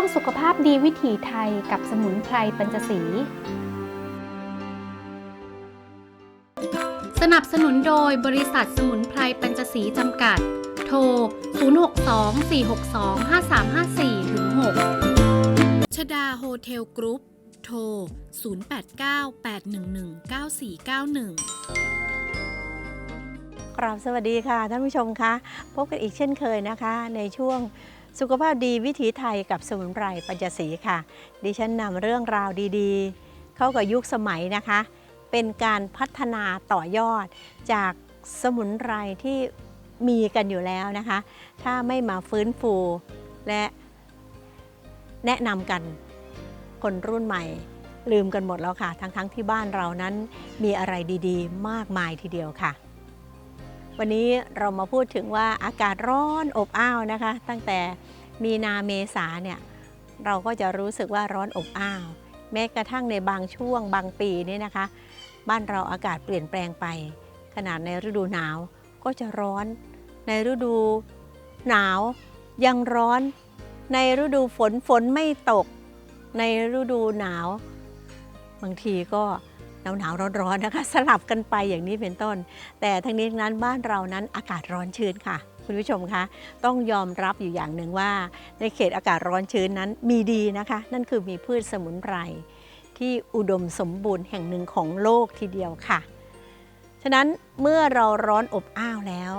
งสุขภาพดีวิถีไทยกับสมุนไพรปัญจศรีสนับสนุนโดยบริษัทสมุนไพรปัญจศรีจำกัด โทร 062-462-5354ถึง6ชดาโฮเทลกรุ๊ป โทร 089-811-9491กราบสวัสดีค่ะท่านผู้ชมคะ พบกันอีกเช่นเคยนะคะ ในช่วง สุขภาพดีวิถีไทยกับสมุนไพรปัญจศรีค่ะ ดิฉันนำเรื่องราวดีๆ เข้ากับยุคสมัยนะคะ เป็นการพัฒนาต่อยอดจากสมุนไพรที่มีกันอยู่แล้วนะคะ ถ้าไม่มาฟื้นฟูและแนะนำกันคนรุ่นใหม่ ลืมกันหมดแล้วค่ะ ทั้งๆที่บ้านเรานั้นมีอะไรดีๆ มากมายทีเดียวค่ะ วันนี้เรามาพูดถึงว่าอากาศร้อนอบอ้าวนะคะ ตั้งแต่มีนาเมษาเนี่ยเราก็จะรู้สึกว่าร้อนอบอ้าว แม้กระทั่งในบางช่วงบางปีนี่นะคะ บ้านเราอากาศเปลี่ยนแปลงไป ขนาดในฤดูหนาวก็จะร้อนในฤดูหนาวยังร้อน ในฤดูฝนฝนไม่ตก ในฤดูหนาว บางทีก็ หนาวหนาวร้อนๆนะคะ สลับกันไปอย่างนี้เป็นต้น แต่ทั้งนี้ทั้งนั้นบ้านเรานั้นอากาศร้อนชื้นค่ะ คุณผู้ชมคะต้องยอมรับอยู่อย่างหนึ่งว่า ในเขตอากาศร้อนชื้นนั้นมีดีนะคะ นั่นคือมีพืชสมุนไพรที่อุดมสมบูรณ์แห่งหนึ่งของโลกทีเดียวค่ะ ฉะนั้นเมื่อเราร้อนอบอ้าวแล้ว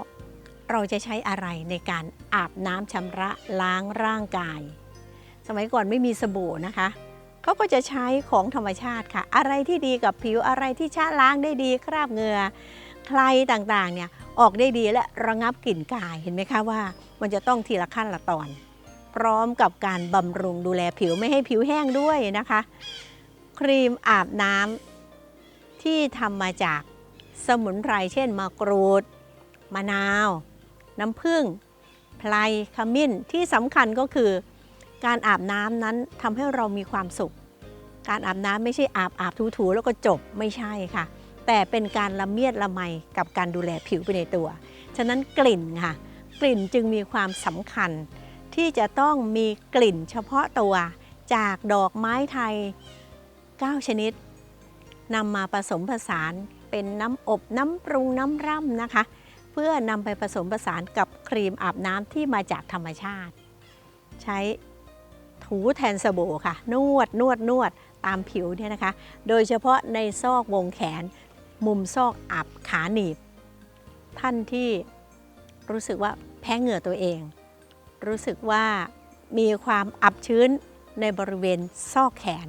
เราจะใช้อะไรในการอาบน้ำชำระล้างร่างกาย สมัยก่อนไม่มีสบู่นะคะ เขาก็จะใช้ของธรรมชาติค่ะ อะไรที่ดีกับผิวอะไรที่ชะล้างได้ดีคราบเหงื่อใครต่างๆเนี่ยออกได้ดีและระงับกลิ่นกายเห็นไหมคะว่า มันจะต้องทีละขั้นละตอน พร้อมกับการบำรุงดูแลผิวไม่ให้ผิวแห้งด้วยนะคะ ครีมอาบน้ำที่ทำมาจากสมุนไพรเช่นมะกรูด มะนาว น้ำผึ้งไพรขมิ้นที่สำคัญก็คือ การอาบน้ำนั้นทำให้เรามีความสุข การอาบน้ำไม่ใช่อาบอาบถูๆแล้วก็จบไม่ใช่ค่ะ แต่เป็นการละเมียดละไมกับการดูแลผิวไปในตัว ฉะนั้นกลิ่นค่ะ กลิ่นจึงมีความสำคัญ ที่จะต้องมีกลิ่นเฉพาะตัวจากดอกไม้ไทย 9 ชนิดนำมาผสมผสานเป็นน้ำอบน้ำปรุงน้ำร่ำนะคะ เพื่อนำไปผสมผสานกับครีมอาบน้ำที่มาจากธรรมชาติ ใช้ ถูแทนสบู่ค่ะ นวดนวดนวดตามผิวเนี่ยนะคะ โดยเฉพาะในซอกวงแขน มุมซอกอับขาหนีบ ท่านที่รู้สึกว่าแพ้เหงื่อตัวเอง รู้สึกว่ามีความอับชื้นในบริเวณซอกแขน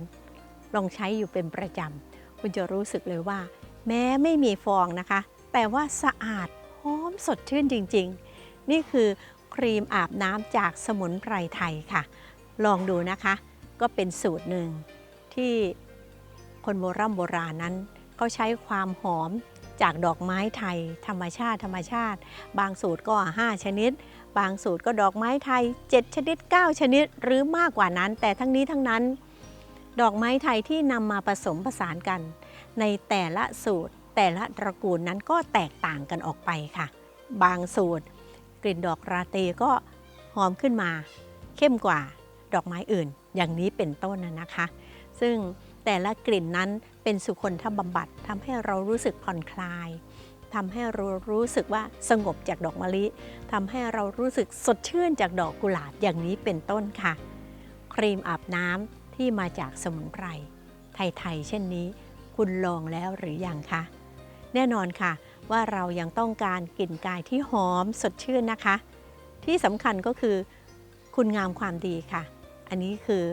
ลองใช้อยู่เป็นประจำ คุณจะรู้สึกเลยว่า แม้ไม่มีฟองนะคะ แต่ว่าสะอาดหอมสดชื่นจริง ๆ นี่คือครีมอาบน้ำจากสมุนไพรไทยค่ะ ลองดูนะคะ ก็เป็นสูตรหนึ่งที่คนโบราณโบราณนั้นเขาใช้ความหอมจากดอกไม้ไทย ธรรมชาติ ธรรมชาติ บางสูตรก็ 5 ชนิด บางสูตรก็ดอกไม้ไทย 7 ชนิด 9 ชนิด หรือมากกว่านั้น แต่ทั้งนี้ทั้งนั้น ดอกไม้ไทยที่นำมาผสมผสานกัน ในแต่ละสูตรแต่ละตระกูลนั้นก็แตกต่างกันออกไปค่ะ บางสูตร กลิ่นดอกราตรีก็หอมขึ้นมา เข้มกว่า ดอกไม้อื่น อย่างนี้เป็นต้นนะคะ ซึ่งแต่ละกลิ่นนั้นเป็นสุคนทบำบัดทำให้เรารู้สึกผ่อนคลายทำให้เรารู้สึกว่าสงบจากดอกมะลิทำให้เรารู้สึกสดชื่นจากดอกกุหลาบอย่างนี้เป็นต้นค่ะ ครีมอาบน้ำที่มาจากสมุนไพรไทยๆเช่นนี้ คุณลองแล้วหรือยังคะแน่นอนค่ะ ว่าเรายังต้องการกลิ่นกายที่หอมสดชื่นนะคะ ที่สำคัญก็คือ คุณงามความดีค่ะ อันนี้คือ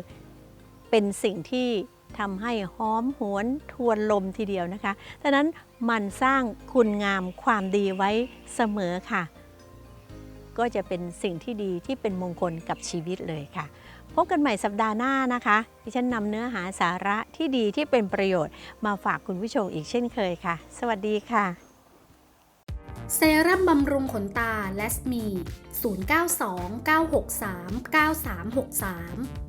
เป็นสิ่งที่ทำให้หอมหวนทวนลมทีเดียวนะคะดังนั้นมันสร้างคุณงามความดีไว้เสมอค่ะ ก็จะเป็นสิ่งที่ดีที่เป็นมงคลกับชีวิตเลยค่ะ พบกันใหม่สัปดาห์หน้านะคะที่ฉันนำเนื้อหาสาระที่ดีที่เป็นประโยชน์มาฝากคุณผู้ชมอีกเช่นเคยค่ะ สวัสดีค่ะ เซรั่มบำรุงขนตา และสมี 092 963 9363